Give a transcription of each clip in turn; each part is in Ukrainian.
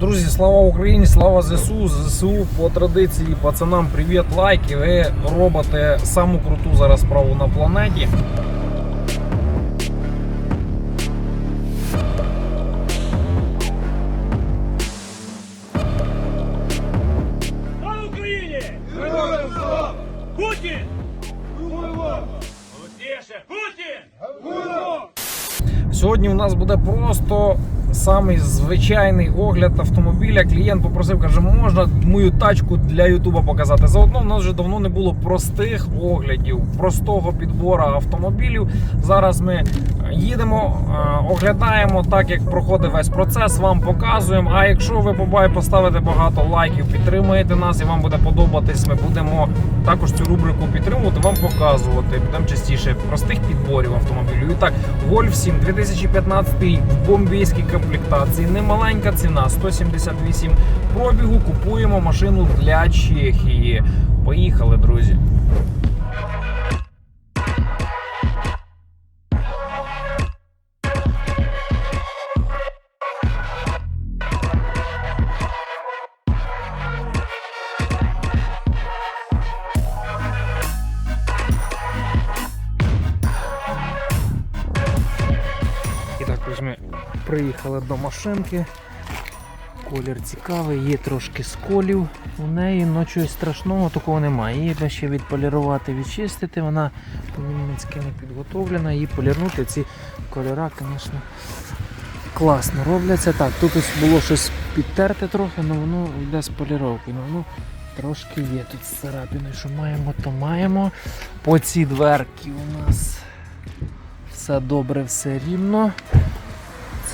Друзі, слава Україні, слава ЗСУ. ЗСУ по традиції пацанам привіт, лайки. Ви робите саму круту зараз справу на планеті. Слава Україні! Героям слава! Путін! Путін! Сьогодні у нас буде просто самий звичайний огляд автомобіля. Клієнт попросив, каже, можна мою тачку для Ютуба показати. Заодно в нас вже давно не було простих оглядів, простого підбору автомобілів. Зараз ми їдемо, е, оглядаємо так, як проходить весь процес. Вам показуємо. А якщо ви побай поставите багато лайків, підтримуєте нас і вам буде подобатись, ми будемо також цю рубрику підтримувати, вам показувати. Будемо частіше простих підборів автомобілів. І так, Golf 7 2015 рік в бомбійській комплектації. Немаленька ціна 178 пробігу. Купуємо машину для Чехії. Поїхали, друзі. Приїхали до машинки. Колір цікавий, є трошки сколів у неї, але чогось страшного такого немає. Її треба ще відполірувати, відчистити. Вона по-німецьки не підготовлена, її полірнути. Ці кольора, звісно, класно робляться. Так, тут ось було щось підтерте трохи, але воно йде з поліровки. Ну, воно трошки є тут з. Що маємо, то маємо. По цій дверці у нас все добре, все рівно.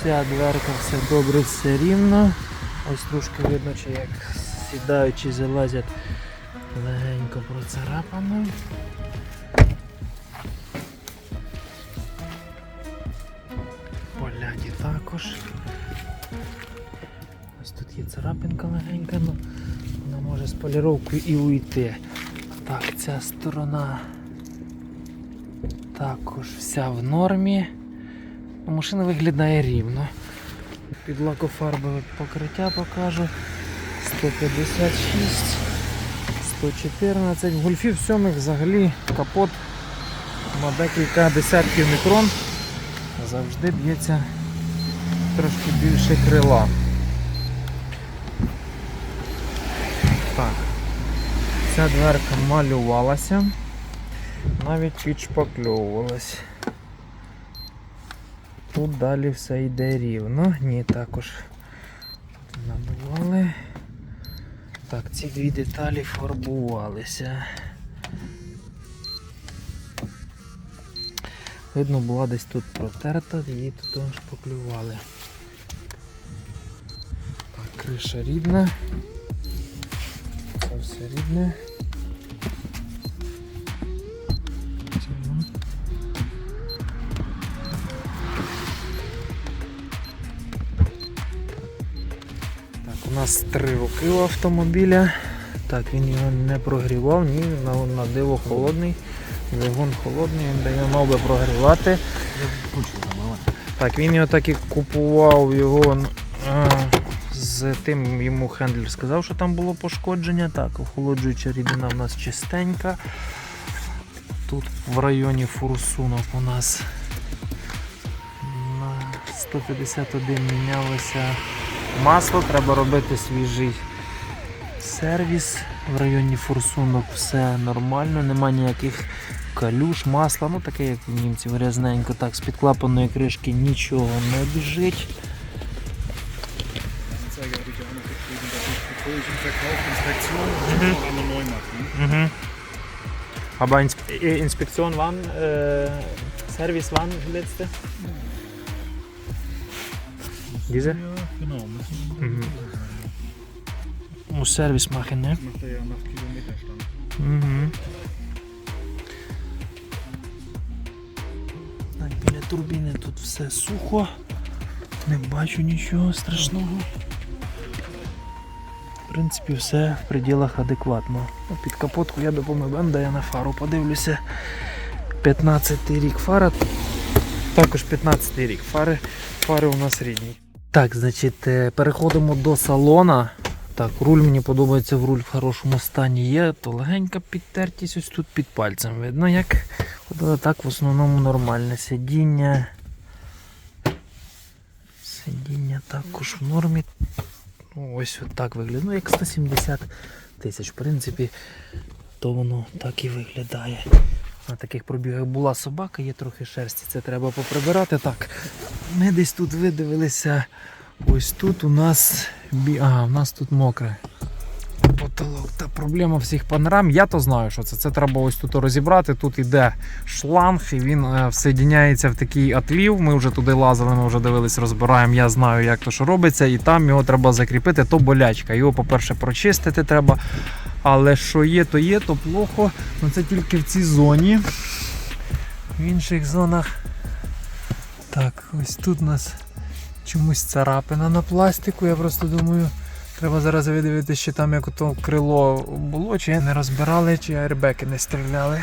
Ця дверка все добре, все рівно. Ось трошки видно, чи як сідаючи залазять легенько процарапано. Поляді також. Ось тут є царапинка легенька, але вона може з поліровкою і уйти. Так, ця сторона також вся в нормі. Машина виглядає рівно. Під лакофарбове покриття покажу. 156, 114. В гольфів сьомих взагалі капот на декілька десятків мікрон. Завжди б'ється трошки більше крила. Так. Ця дверка малювалася навіть підшпакльовувалась. Тут далі все йде рівно. Ні, також набували. Так, ці дві деталі фарбувалися. Видно, була десь тут протерта, її тут шпаклювали. Так, криша рідна. Це все рідне. Нас три роки у автомобіля. Так, він його не прогрівав, ні, на, на диво холодний. Двигун холодний, він дає нове прогрівати. Так, він його так і купував його а, з тим йому хендлер сказав, що там було пошкодження. Так, охолоджуюча рідина в нас чистенька. Тут в районі форсунок у нас на 151 мінялося масло, треба робити свіжий сервіс. В районі форсунок все нормально, нема ніяких калюш, масла, ну таке як у німців грязненько. Так, з підклапаної кришки нічого не біжить. Mhm. Угу. Aber Inspe äh, Inspektion wann? Äh, Service wann letzte? Diese? Genau. Mhm. Muss Service machen, ne? Das macht er ja nach Kilometerstand. Так, біля турбіни тут все сухо. Не бачу нічого страшного. В принципі, все в пределах адекватно. Ну, Під капотку я допомогу, де я на фару подивлюся. 15 рік фара. Також 15 рік фари. Фари у нас рідні. Так, значить, е, переходимо до салона. Так, руль мені подобається, в руль в хорошому стані є, то легенька підтертість ось тут під пальцем. Видно, як От так в основному нормальне сидіння. Сидіння також в нормі. Ну, ось так виглядає. Ну, як 170 тисяч, в принципі, то воно так і виглядає. На таких пробігах була собака, є трохи шерсті, це треба поприбирати. Так, ми десь тут видивилися. Ось тут у нас. Ага, у нас тут мокре. Потолок. Та проблема всіх панорам. Я то знаю, що це. Це треба ось тут розібрати. Тут іде шланг, і він е, всоєдняється в такий отвів. Ми вже туди лазили, ми вже дивились, розбираємо. Я знаю, як то що робиться, і там його треба закріпити, то болячка. Його, по-перше, прочистити треба. Але що є, то є, то плохо. Ну це тільки в цій зоні. В інших зонах. Так, ось тут у нас чомусь царапина на пластику. Я просто думаю, треба зараз видивитися, чи там як ото крило було, чи не розбирали, чи аербеки не стріляли.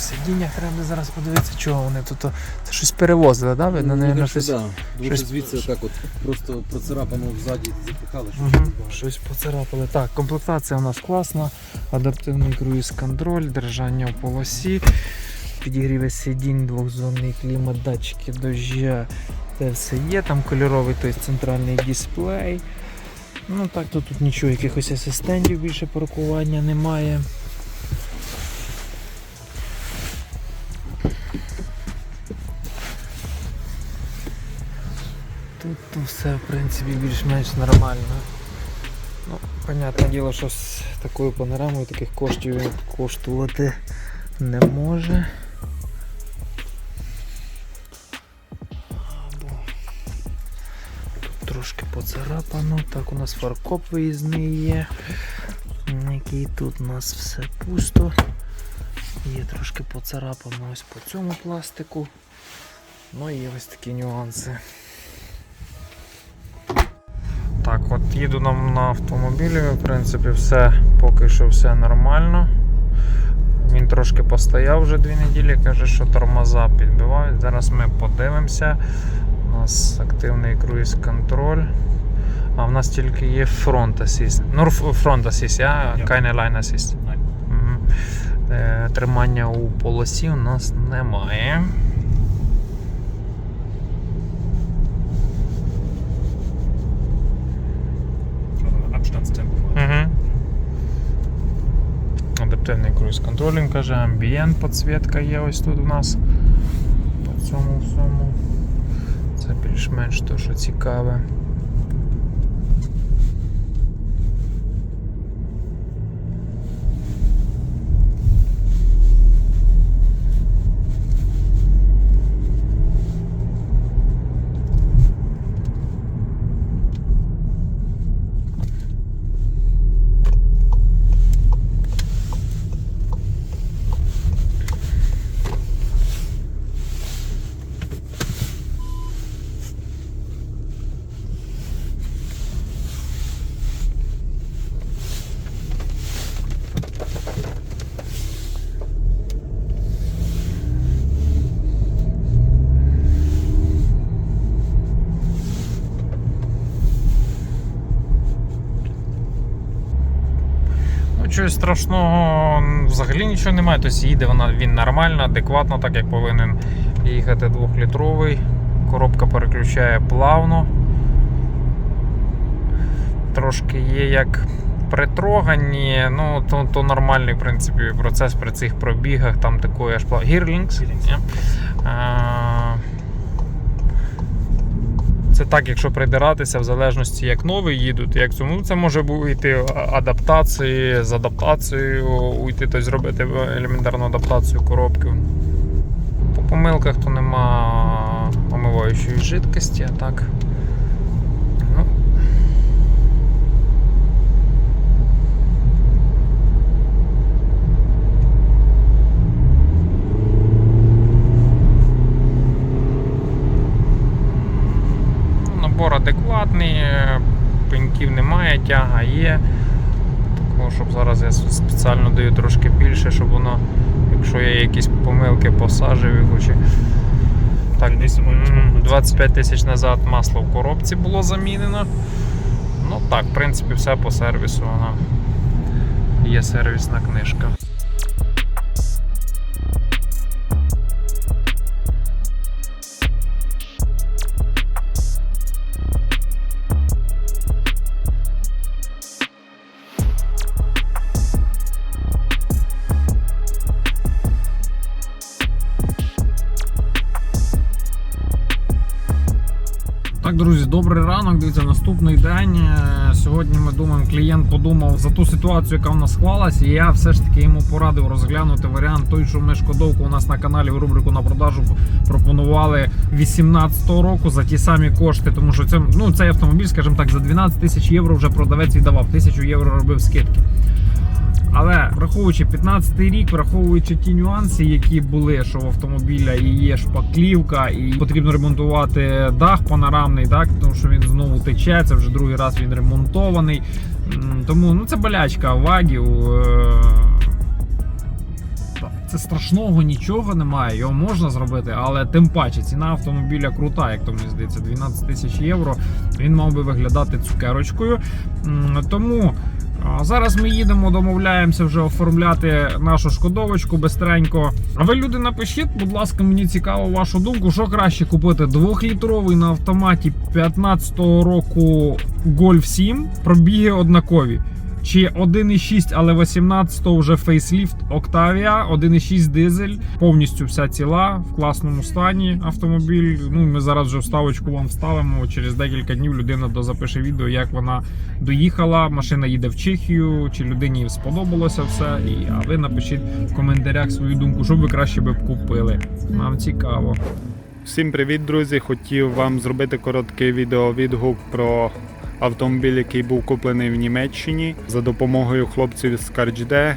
В сидіннях треба зараз подивитися, чого вони тут. Це щось перевозили, да? Видно, Ну, наверно, щось. да. Щось- звідси так от просто процарапано ззаді запихали, що Угу, щось поцарапали. Так, комплектація у нас класна, адаптивний круїз контроль, держання в полосі, підігріве сидінь, двохзонний клімат, датчики дождя. Це все є, там кольоровий той центральний дисплей. Ну так, то тут нічого, якихось асистентів більше паркування немає. Все в принципі більш-менш нормально. Ну, понятне діло, що з такою панорамою таких коштів коштувати не може. Тут трошки поцарапано. Так, у нас фаркоп виїзний є. Який тут у нас все пусто. Є трошки поцарапано ось по цьому пластику. Ну і є ось такі нюанси. Так, от їду нам на автомобілі, в принципі, все поки що все нормально. Він трошки постояв вже дві неділі, каже, що тормоза підбивають. Зараз ми подивимося. У нас активний круїз контроль. А в нас тільки є фронт асіст. Ну, фронт асіст, я Yeah. keine line assist. Мгм. Е, Тримання у полосі у нас немає. Abstandstempo. Угу. Адаптивний круїз контролінг каже, амбієнт підсвітка є ось тут у нас. По цьому всьому. Це більш-менш то, що цікаве. Чогось страшного взагалі нічого немає. Тобто їде вона, він нормально, адекватно, так як повинен їхати двохлітровий. Коробка переключає плавно. Трошки є як притрогані, ну то, то нормальний в принципі, процес при цих пробігах, там такої аж плав... Гірлінгс. Гірлінгс. Це так, якщо придиратися, в залежності як нові їдуть, як ну, це може бути адаптації з адаптацією, уйти, тобто зробити елементарну адаптацію коробки. По помилках то нема омиваючої жидкості, а так. Ну, Набор адекватний, е, пеньків немає, тяга є. Такого, щоб зараз я спеціально даю трошки більше, щоб воно, якщо є якісь помилки, посажив його чи Так, 25 тисяч назад масло в коробці було замінено. Ну так, в принципі, все по сервісу. Вона є сервісна книжка. Друзі, добрий ранок. Дивіться, наступний день. Е, Сьогодні ми думаємо, клієнт подумав за ту ситуацію, яка в нас склалась, і я все ж таки йому порадив розглянути варіант той, що ми шкодовку у нас на каналі в рубрику на продажу пропонували 18-го року за ті самі кошти. Тому що це, ну, цей автомобіль, скажімо так, за 12 тисяч євро вже продавець віддавав, 1000 євро робив скидки. Але враховуючи 15-й рік, враховуючи ті нюанси, які були, що в автомобіля і є шпаклівка, і потрібно ремонтувати дах панорамний, так тому що він знову тече. Це вже другий раз він ремонтований. Тому ну це болячка вагів. е, Це страшного нічого немає, його можна зробити, але тим паче ціна автомобіля крута, як то мені здається, 12 тисяч євро. Він мав би виглядати цукерочкою. Тому Зараз ми їдемо, домовляємося вже оформляти нашу шкодовочку бистренько. А ви люди напишіть, будь ласка, мені цікаво вашу думку, що краще купити двохлітровий на автоматі 15-го року Golf 7, пробіги однакові. Чи 1,6, але 18-го вже фейсліфт Octavia, 1,6 дизель, повністю вся ціла в класному стані автомобіль. Ну ми зараз вже вставочку вам вставимо. Через декілька днів людина дозапише відео, як вона доїхала. Машина їде в Чехію, чи людині сподобалося все. І а ви напишіть в коментарях свою думку, що ви краще би купили. Нам цікаво. Всім привіт, друзі! Хотів вам зробити короткий відеовідгук про автомобіль, який був куплений в Німеччині за допомогою хлопців з CarJD.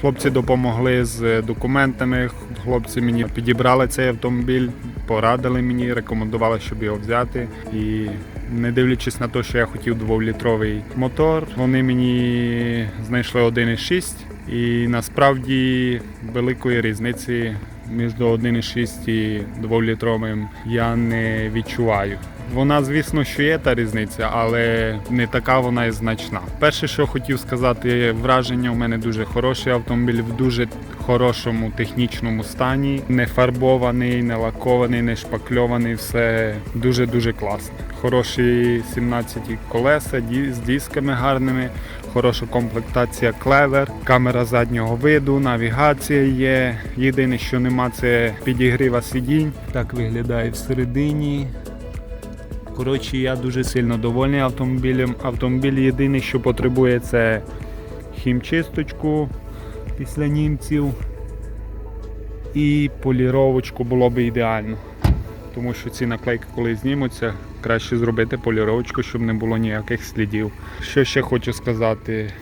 Хлопці допомогли з документами. Хлопці мені підібрали цей автомобіль, порадили мені, рекомендували, щоб його взяти. І не дивлячись на те, що я хотів 2-літровий мотор, вони мені знайшли 1,6. І насправді великої різниці між 1,6 і 2-літровим я не відчуваю. Вона, звісно, що є та різниця, але не така вона і значна. Перше, що хотів сказати, враження у мене дуже хороший автомобіль в дуже хорошому технічному стані. Не фарбований, не лакований, не шпакльований. Все дуже дуже класно. Хороші 17 колеса з дисками гарними. Хороша комплектація клевер, камера заднього виду, навігація є. Єдине, що нема, це підігріва сидінь. Так виглядає всередині. Коротше, я дуже сильно довольний автомобілем. Автомобіль єдине, що потребує, це хімчисточку після німців. І поліровочку було б ідеально. Тому що ці наклейки, коли знімуться, краще зробити поліровочку, щоб не було ніяких слідів. Що ще хочу сказати?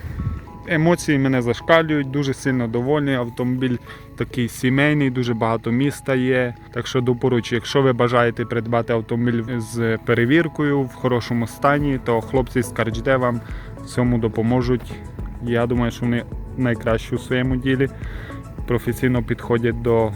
Емоції мене зашкалюють, дуже сильно довольний. Автомобіль такий сімейний, дуже багато міста є. Так що допоручу, якщо ви бажаєте придбати автомобіль з перевіркою в хорошому стані, то хлопці з Карджде вам в цьому допоможуть. Я думаю, що вони найкращі у своєму ділі, професійно підходять до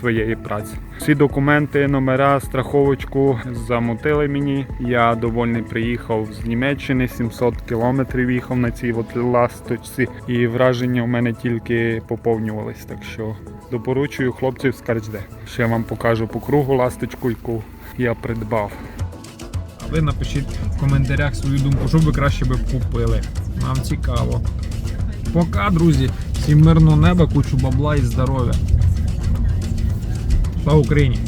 своєї праці. Всі документи, номера, страховочку замотили мені. Я довольний приїхав з Німеччини, 700 кілометрів їхав на цій от ласточці, і враження у мене тільки поповнювались. Так що допоручую хлопців з CarJD. Ще вам покажу по кругу ласточку, яку я придбав. Ви напишіть в коментарях свою думку, що ви краще би купили. Нам цікаво. Пока, друзі. Всім мирного неба, кучу бабла і здоров'я. Слава Україні!